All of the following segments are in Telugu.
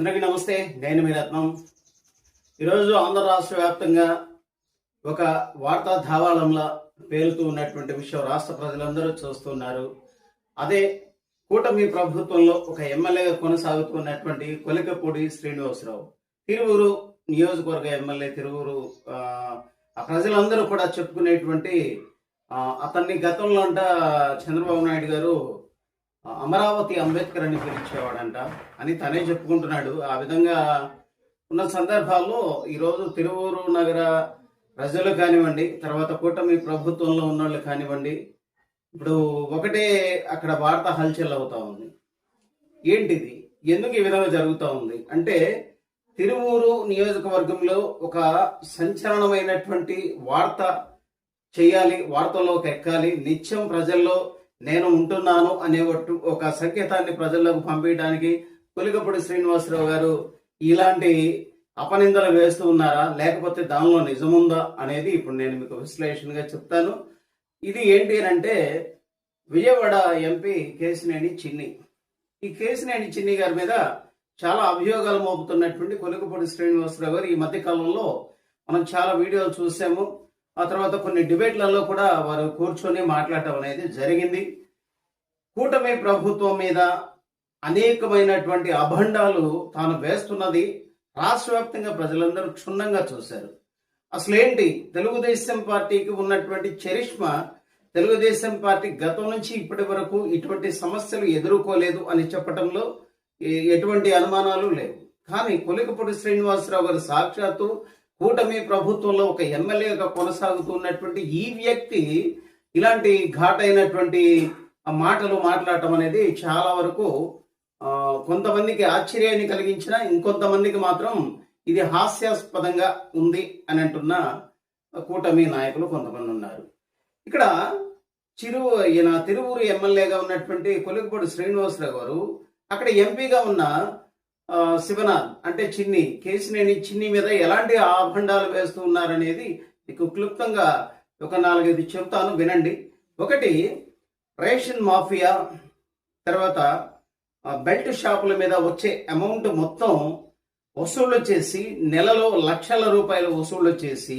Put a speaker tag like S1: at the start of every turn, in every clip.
S1: అందరికీ నమస్తే నేను మీ రత్నం. ఈరోజు ఆంధ్ర రాష్ట్ర వ్యాప్తంగా ఒక వార్తా ధావాళంలా పేలుతూ ఉన్నటువంటి విషయం రాష్ట్ర ప్రజలందరూ చూస్తున్నారు. అదే కూటమి ప్రభుత్వంలో ఒక ఎమ్మెల్యేగా కొనసాగుతున్నటువంటి కొలికపూడి శ్రీనివాసరావు. తిరువురు నియోజకవర్గ ఎమ్మెల్యే తిరువురు ప్రజలందరూ కూడా చెప్పుకునేటువంటి అతన్ని గతంలో అంట చంద్రబాబు నాయుడు గారు అమరావతి అంబేద్కర్ అని పిలిచేవాడంట అని తనే చెప్పుకుంటున్నాడు. ఆ విధంగా ఉన్న సందర్భాల్లో ఈరోజు తిరువూరు నగర ప్రజలు కానివ్వండి తర్వాత కూటమి ప్రభుత్వంలో ఉన్న వాళ్ళు కానివ్వండి ఇప్పుడు ఒకటే అక్కడ వార్త హల్చల్ అవుతా ఉంది. ఏంటిది? ఎందుకు ఈ విధంగా జరుగుతూ ఉంది? అంటే తిరువూరు నియోజకవర్గంలో ఒక సంచలనమైనటువంటి వార్త చేయాలి వార్తల్లోకి ఎక్కాలి. నిత్యం ప్రజల్లో నేను ఉంటున్నాను అనే ఒట్టు ఒక సంకేతాన్ని ప్రజల్లోకి పంపించడానికి కొలికపూడి శ్రీనివాసరావు గారు ఇలాంటి అపనిందలు వేస్తూ ఉన్నారా? లేకపోతే దానిలో నిజముందా అనేది ఇప్పుడు నేను మీకు విశ్లేషణగా చెప్తాను. ఇది ఏంటి అని అంటే విజయవాడ ఎంపీ కేసినేని చిన్ని. ఈ కేసినేని చిన్ని గారి మీద చాలా అభియోగాలు మోపుతున్నటువంటి కొలికపూడి శ్రీనివాసరావు గారు ఈ మధ్య కాలంలో మనం చాలా వీడియోలు చూసాము. ఆ తర్వాత కొన్ని డిబేట్లలో కూడా వారు కూర్చొని మాట్లాడటం అనేది జరిగింది. కూటమి ప్రభుత్వం మీద అనేకమైనటువంటి అభండాలు తాను వేస్తున్నది రాష్ట్ర వ్యాప్తంగా ప్రజలందరూ క్షుణ్ణంగా చూశారు. అసలేంటి? తెలుగుదేశం పార్టీకి ఉన్నటువంటి చరిష్మా తెలుగుదేశం పార్టీ గతం నుంచి ఇప్పటి వరకు ఇటువంటి సమస్యలు ఎదుర్కోలేదు అని చెప్పడంలో ఎటువంటి అనుమానాలు లేవు. కానీ కొలికపూడి శ్రీనివాసరావు గారు సాక్షాత్తు కూటమి ప్రభుత్వంలో ఒక ఎమ్మెల్యేగా కొనసాగుతున్నటువంటి ఈ వ్యక్తి ఇలాంటి ఘాటైనటువంటి మాటలు మాట్లాడటం అనేది చాలా వరకు కొంతమందికి ఆశ్చర్యాన్ని కలిగించిన ఇంకొంతమందికి మాత్రం ఇది హాస్యాస్పదంగా ఉంది అని అంటున్న కూటమి నాయకులు కొంతమంది ఉన్నారు. ఇక్కడ చిరు ఈయన తిరువురు ఎమ్మెల్యేగా ఉన్నటువంటి కొలికపూడి శ్రీనివాసరావు గారు అక్కడ ఎంపీగా ఉన్న శివనాథ్ అంటే చిన్ని కేసినేని చిన్ని మీద ఎలాంటి ఆభండాలు వేస్తూ ఉన్నారనేది మీకు క్లుప్తంగా ఒక నాలుగైదు చెప్తాను వినండి. ఒకటి రేషన్ మాఫియా తర్వాత బెల్ట్ షాపుల మీద వచ్చే అమౌంట్ మొత్తం వసూళ్ళు చేసి నెలలో లక్షల రూపాయలు వసూళ్ళు చేసి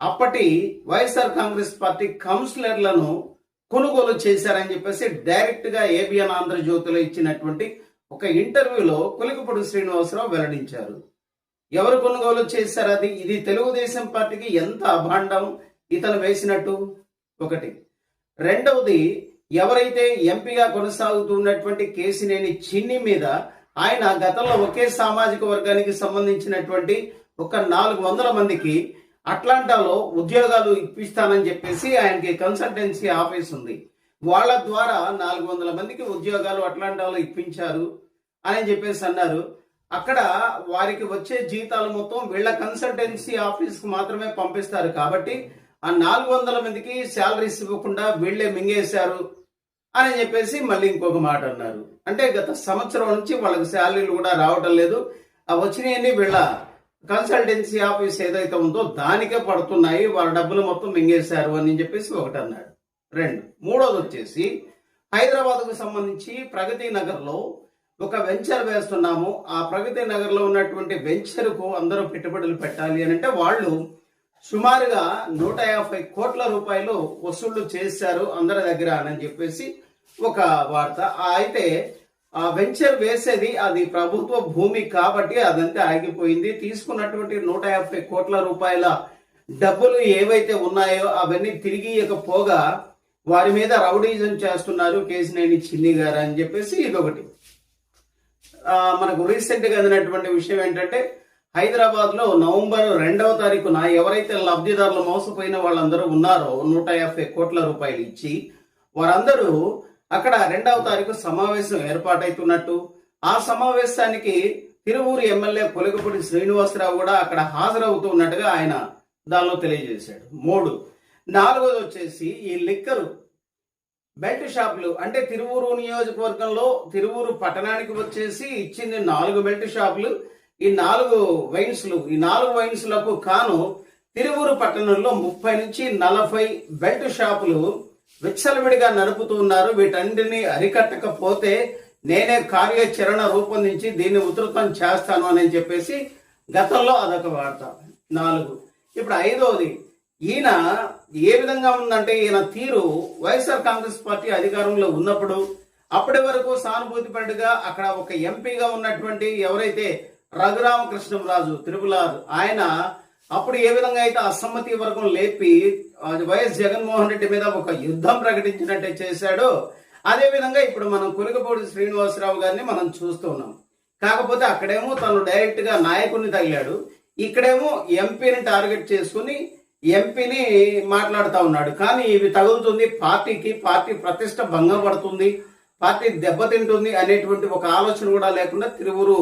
S1: అప్పటి వైఎస్ఆర్ కాంగ్రెస్ పార్టీ కౌన్సిలర్లను కొనుగోలు చేశారని చెప్పేసి డైరెక్ట్గా ఏబిఎన్ ఆంధ్రజ్యోతిలో ఇచ్చినటువంటి ఒక ఇంటర్వ్యూలో కొలికపూడి శ్రీనివాసరావు వెల్లడించారు. ఎవరు కొనుగోలు చేశారు అది? ఇది తెలుగుదేశం పార్టీకి ఎంత అభాండం? ఇతను వేసినట్టు? ఒకటి. రెండవది ఎవరైతే ఎంపీగా కొనసాగుతున్నటువంటి కేసినేని చిన్ని మీద ఆయన గతంలో ఒకే సామాజిక వర్గానికి సంబంధించినటువంటి ఒక నాలుగు వందల మందికి అట్లాంటాలో ఉద్యోగాలు ఇప్పిస్తానని చెప్పేసి ఆయనకి కన్సల్టెన్సీ ఆఫీస్ ఉంది. వాళ్ళ ద్వారా నాలుగు వందల మందికి ఉద్యోగాలు అట్లాంటాలో ఇప్పించారు అని చెప్పేసి అన్నారు. అక్కడ వారికి వచ్చే జీతాలు మొత్తం వీళ్ళ కన్సల్టెన్సీ ఆఫీస్కి మాత్రమే పంపిస్తారు కాబట్టి ఆ నాలుగు వందల మందికి శాలరీస్ ఇవ్వకుండా వీళ్ళే మింగేశారు అని చెప్పేసి మళ్ళీ ఇంకొక మాట అన్నారు. అంటే గత సంవత్సరం నుంచి వాళ్ళకి శాలరీలు కూడా రావటం లేదు. ఆ వచ్చినాయన్ని వీళ్ళ కన్సల్టెన్సీ ఆఫీస్ ఏదైతే ఉందో దానికే పడుతున్నాయి. వాళ్ళ డబ్బులు మొత్తం మింగేశారు అని చెప్పేసి ఒకటి అన్నాడు. రెండు. మూడోది వచ్చేసి హైదరాబాద్కు సంబంధించి ప్రగతి నగర్లో ఒక వెంచర్ వేస్తున్నాము. ఆ ప్రగతి నగర్లో ఉన్నటువంటి వెంచర్కు అందరూ పెట్టుబడులు పెట్టాలి అని అంటే వాళ్ళు సుమారుగా నూట యాభై కోట్ల రూపాయలు వసూళ్ళు చేశారు అందరి దగ్గర అని చెప్పేసి ఒక వార్త. అయితే ఆ వెంచర్ వేసేది అది ప్రభుత్వ భూమి కాబట్టి అదంతా ఆగిపోయింది. తీసుకున్నటువంటి నూట యాభై కోట్ల రూపాయల డబ్బులు ఏవైతే ఉన్నాయో అవన్నీ తిరిగి ఇకపోగా వారి మీద రౌడీజం చేస్తున్నారు కేసినేని చిన్ని గారు అని చెప్పేసి ఇదొకటి. మనకు రీసెంట్గా అందినటువంటి విషయం ఏంటంటే హైదరాబాద్లో నవంబర్ రెండవ తారీఖున ఎవరైతే లబ్ధిదారులు మోసపోయిన వాళ్ళందరూ ఉన్నారో నూట యాభై కోట్ల రూపాయలు ఇచ్చి వారందరూ అక్కడ రెండవ తారీఖు సమావేశం ఏర్పాటైతున్నట్టు ఆ సమావేశానికి తిరువూరు ఎమ్మెల్యే పొలగపూడి శ్రీనివాసరావు కూడా అక్కడ హాజరవుతున్నట్టుగా ఆయన దానిలో తెలియజేశాడు. మూడు నాలుగోది వచ్చేసి ఈ లిక్కరు బెల్ట్ షాపులు అంటే తిరువూరు నియోజకవర్గంలో తిరువూరు పట్టణానికి వచ్చేసి ఇచ్చింది నాలుగు బెల్ట్ షాపులు ఈ నాలుగు వైన్స్లు ఈ నాలుగు వైన్స్లకు కాను తిరువూరు పట్టణంలో ముప్పై నుంచి నలభై బెల్ట్ షాపులు విచ్చలవిడిగా నడుపుతూ ఉన్నారు. వీటన్నిటిని అరికట్టకపోతే నేనే కార్యాచరణ రూపొందించి దీన్ని ఉధృతం చేస్తాను అని చెప్పేసి గతంలో అదొక వార్త. నాలుగు. ఇప్పుడు ఐదవది ఈయన ఏ విధంగా ఉందంటే ఈయన తీరు వైఎస్ఆర్ కాంగ్రెస్ పార్టీ అధికారంలో ఉన్నప్పుడు అప్పటి వరకు సానుభూతి పరుడుగా అక్కడ ఒక ఎంపీగా ఉన్నటువంటి ఎవరైతే రఘురామకృష్ణరాజు త్రిపులారు ఆయన అప్పుడు ఏ విధంగా అయితే అసమ్మతి వర్గం లేపి వైఎస్ జగన్మోహన్ రెడ్డి మీద ఒక యుద్ధం ప్రకటించినట్టే చేశాడో అదే విధంగా ఇప్పుడు మనం కులికపూడి శ్రీనివాసరావు గారిని మనం చూస్తున్నాం కాకపోతే అక్కడేమో తను డైరెక్ట్గా నాయకుడిని తగిలాడు. ఇక్కడేమో ఎంపీని టార్గెట్ చేసుకుని ఎంపీని మాట్లాడుతూ ఉన్నాడు. కానీ ఇవి తగులుతుంది పార్టీకి పార్టీ ప్రతిష్ట భంగం పడుతుంది పార్టీ దెబ్బతింటుంది అనేటువంటి ఒక ఆలోచన కూడా లేకుండా తిరువురు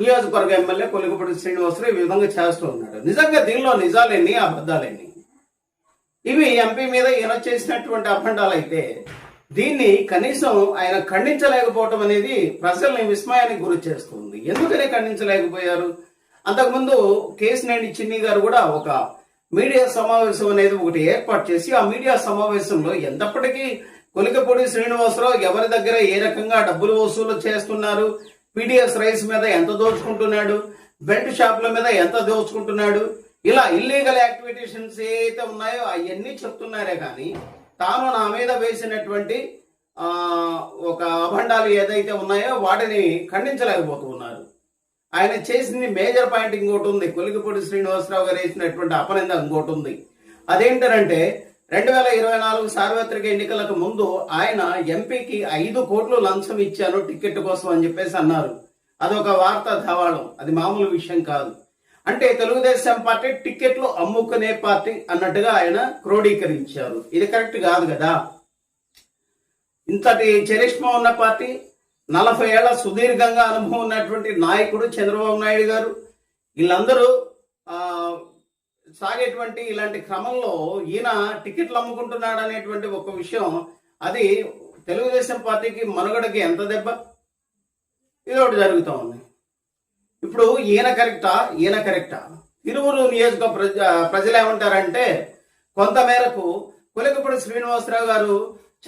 S1: నియోజకవర్గ ఎమ్మెల్యే కొలిగపూడి శ్రీనివాసరావు ఈ విధంగా చేస్తూ ఉన్నాడు. నిజంగా దీనిలో నిజాలేని అబద్ధాలేని ఇవి ఎంపీ మీద ఈయన చేసినటువంటి అభండాలు అయితే దీన్ని కనీసం ఆయన ఖండించలేకపోవటం అనేది ప్రజల్ని విస్మయానికి గురి చేస్తుంది. ఎందుకని ఖండించలేకపోయారు? అంతకుముందు కేసినేని చిన్ని గారు కూడా ఒక మీడియా సమావేశం అనేది ఒకటి ఏర్పాటు చేసి ఆ మీడియా సమావేశంలో ఎంతప్పటికీ కొలికపూడి శ్రీనివాసరావు ఎవరి దగ్గర ఏ రకంగా డబ్బులు వసూలు చేస్తున్నారు? పీడిఎస్ రైస్ మీద ఎంత దోచుకుంటున్నాడు? బెల్ట్ షాపుల మీద ఎంత దోచుకుంటున్నాడు? ఇలా ఇల్లీగల్ యాక్టివిటీషన్స్ ఏవైతే ఉన్నాయో అవన్నీ చెప్తున్నారే కానీ తాను నా మీద వేసినటువంటి ఒక అభండాలు ఏదైతే ఉన్నాయో వాటిని ఖండించలేకపోతున్నారు ఆయన చేసింది మేజర్ పాయింట్ ఇంకోటి ఉంది. కొలిగిపూడి శ్రీనివాసరావు గారు వేసినటువంటి అపనింద ఇంకోటి ఉంది. అదేంటంటే రెండు వేల ఇరవై నాలుగు సార్వత్రిక ఎన్నికలకు ముందు ఆయన ఎంపీకి ఐదు కోట్లు లంచం ఇచ్చాను టికెట్ కోసం అని చెప్పేసి అన్నారు. అదొక వార్తా ధావాళం. అది మామూలు విషయం కాదు. అంటే తెలుగుదేశం పార్టీ టికెట్లు అమ్ముకునే పార్టీ అన్నట్టుగా ఆయన క్రోడీకరించారు. ఇది కరెక్ట్ కాదు కదా? ఇంతటి చరిష్మా ఉన్న పార్టీ నలభై ఏళ్ళ సుదీర్ఘంగా అనుభవం ఉన్నటువంటి నాయకుడు చంద్రబాబు నాయుడు గారు. వీళ్ళందరూ సాగేటువంటి ఇలాంటి క్రమంలో ఈయన టికెట్లు అమ్ముకుంటున్నాడు అనేటువంటి ఒక విషయం అది తెలుగుదేశం పార్టీకి మనుగడకి ఎంత దెబ్బ? ఇది ఒకటి జరుగుతూ ఉంది. ఇప్పుడు ఈయన కరెక్టా? ఈయన కరెక్టా? తిరువురు నియోజక ప్రజ ప్రజలు ఏమంటారంటే కొంతమేరకు కొలికపూడి శ్రీనివాసరావు గారు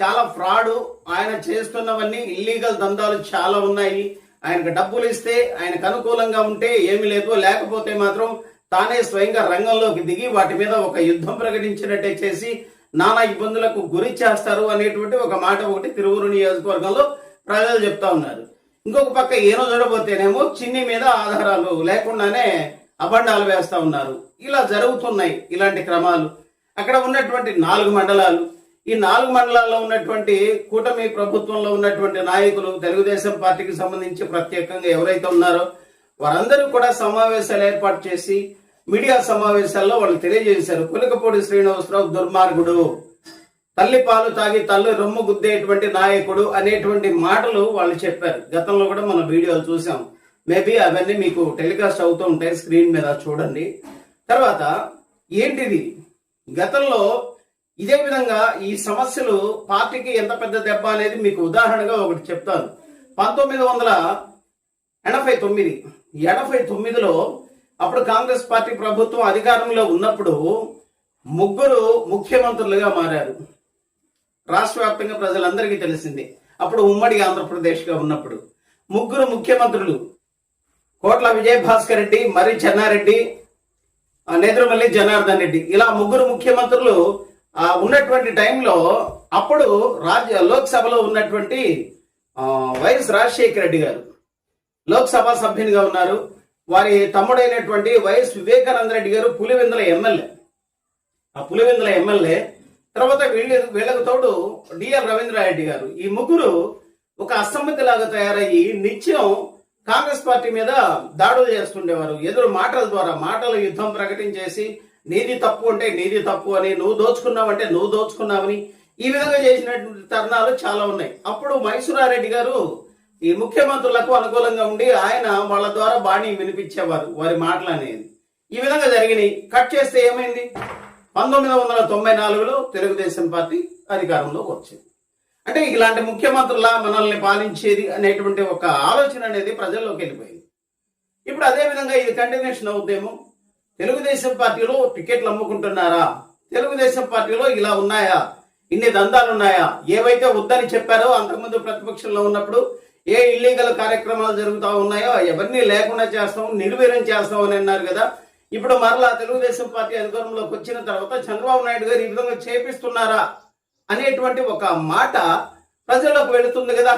S1: చాలా ఫ్రాడ్ ఆయన చేస్తున్నవన్నీ ఇల్లీగల్ దందాలు చాలా ఉన్నాయి. ఆయనకు డబ్బులు ఇస్తే ఆయనకు అనుకూలంగా ఉంటే ఏమీ లేదు. లేకపోతే మాత్రం తానే స్వయంగా రంగంలోకి దిగి వాటి మీద ఒక యుద్ధం ప్రకటించినట్టే చేసి నానా ఇబ్బందులకు గురి చేస్తారు అనేటువంటి ఒక మాట ఒకటి తిరువురు నియోజకవర్గంలో ప్రజలు చెప్తా ఉన్నారు. ఇంకొక పక్క ఏనో చూడబోతేనేమో చిన్ని మీద ఆధారాలు లేకుండానే అబండాలు వేస్తా ఉన్నారు. ఇలా జరుగుతున్నాయి ఇలాంటి క్రమాలు. అక్కడ ఉన్నటువంటి నాలుగు మండలాలు ఈ నాలుగు మండలాల్లో ఉన్నటువంటి కూటమి ప్రభుత్వంలో ఉన్నటువంటి నాయకులు తెలుగుదేశం పార్టీకి సంబంధించి ప్రత్యేకంగా ఎవరైతే ఉన్నారో వారందరూ కూడా సమావేశాలు ఏర్పాటు చేసి మీడియా సమావేశాల్లో వాళ్ళు తెలియజేశారు. కులకపూడి శ్రీనివాసరావు దుర్మార్గుడు. తల్లి పాలు తాగి తల్లి రొమ్ము గుద్దేటువంటి నాయకుడు అనేటువంటి మాటలు వాళ్ళు చెప్పారు. గతంలో కూడా మనం వీడియోలు చూసాం. మేబీ అవన్నీ మీకు టెలికాస్ట్ అవుతూ ఉంటాయి స్క్రీన్ మీద చూడండి. తర్వాత ఏంటిది? గతంలో ఇదే విధంగా ఈ సమస్యలు పార్టీకి ఎంత పెద్ద దెబ్బ అనేది మీకు ఉదాహరణగా ఒకటి చెప్తాను. పంతొమ్మిది వందల ఎనభై తొమ్మిది ఎనభై తొమ్మిదిలో అప్పుడు కాంగ్రెస్ పార్టీ ప్రభుత్వం అధికారంలో ఉన్నప్పుడు ముగ్గురు ముఖ్యమంత్రులుగా మారారు. రాష్ట్ర వ్యాప్తంగా ప్రజలందరికీ తెలిసింది. అప్పుడు ఉమ్మడి ఆంధ్రప్రదేశ్గా ఉన్నప్పుడు ముగ్గురు ముఖ్యమంత్రులు కోట్ల విజయభాస్కర్ రెడ్డి మరి చెన్నారెడ్డి ఆ, జనార్దన్ రెడ్డి ఇలా ముగ్గురు ముఖ్యమంత్రులు ఉన్నటువంటి టైంలో అప్పుడు రాజ్య లోక్సభలో ఉన్నటువంటి వైఎస్ రాజశేఖర రెడ్డి గారు లోక్సభ సభ్యునిగా ఉన్నారు. వారి తమ్ముడైనటువంటి వైఎస్ వివేకానంద రెడ్డి గారు పులివెందుల ఎమ్మెల్యే. ఆ పులివెందుల ఎమ్మెల్యే తర్వాత వీళ్ళ వీళ్ళకు తోడు డిఆర్ రవీంద్రారెడ్డి గారు. ఈ ముగ్గురు ఒక అసమ్మతి లాగా తయారయ్యి నిత్యం కాంగ్రెస్ పార్టీ మీద దాడులు చేస్తుండేవారు. ఎదురు మాటల ద్వారా మాటల యుద్ధం ప్రకటించేసి నీది తప్పు అంటే నీది తప్పు అని నువ్వు దోచుకున్నావంటే నువ్వు దోచుకున్నావని ఈ విధంగా చేసినటువంటి తరుణాలు చాలా ఉన్నాయి. అప్పుడు మైసూరారెడ్డి గారు ఈ ముఖ్యమంత్రులకు అనుకూలంగా ఉండి ఆయన వాళ్ళ ద్వారా బాణీ వినిపించేవారు వారి మాటలు అనేది ఈ విధంగా జరిగినాయి. కట్ చేస్తే ఏమైంది? పంతొమ్మిది వందల తొంభై నాలుగులో తెలుగుదేశం పార్టీ అధికారంలోకి వచ్చింది. అంటే ఇలాంటి ముఖ్యమంత్రులా మనల్ని పాలించేది అనేటువంటి ఒక ఆలోచన అనేది ప్రజల్లోకి వెళ్ళిపోయింది. ఇప్పుడు అదే విధంగా ఇది కంటిన్యూషన్ అవుద్దేమో? తెలుగుదేశం పార్టీలో టికెట్లు అమ్ముకుంటున్నారా? తెలుగుదేశం పార్టీలో ఇలా ఉన్నాయా? ఇన్ని దందాలు ఉన్నాయా ఏవైతే వద్దని చెప్పారో అంతకుముందు ప్రతిపక్షంలో ఉన్నప్పుడు ఏ ఇల్లీగల్ కార్యక్రమాలు జరుగుతూ ఉన్నాయో ఎవరిని లేకుండా చేస్తాం నిర్వీర్యం చేస్తాం అని అన్నారు కదా. ఇప్పుడు మరలా తెలుగుదేశం పార్టీ అధికారంలోకి వచ్చిన తర్వాత చంద్రబాబు నాయుడు గారు ఈ విధంగా చేపిస్తున్నారా అనేటువంటి ఒక మాట ప్రజలకు వెళుతుంది కదా.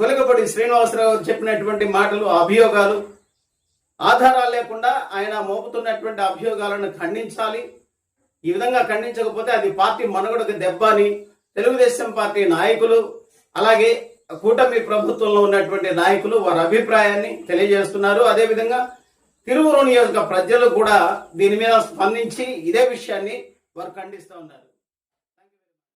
S1: కొలగపడి శ్రీనివాసరావు చెప్పినటువంటి మాటలు అభియోగాలు ఆధారాలు లేకుండా ఆయన మోపుతున్నటువంటి అభియోగాలను ఖండించాలి. ఈ విధంగా ఖండించకపోతే అది పార్టీ మనుగడకు దెబ్బ అని తెలుగుదేశం పార్టీ నాయకులు అలాగే కూటమి ప్రభుత్వంలో ఉన్నటువంటి నాయకులు వారి అభిప్రాయాన్ని తెలియజేస్తున్నారు. అదేవిధంగా తిరువురు నియోజక ప్రజలు కూడా దీని మీద స్పందించి ఇదే విషయాన్ని వారు ఖండిస్తూ ఉన్నారు.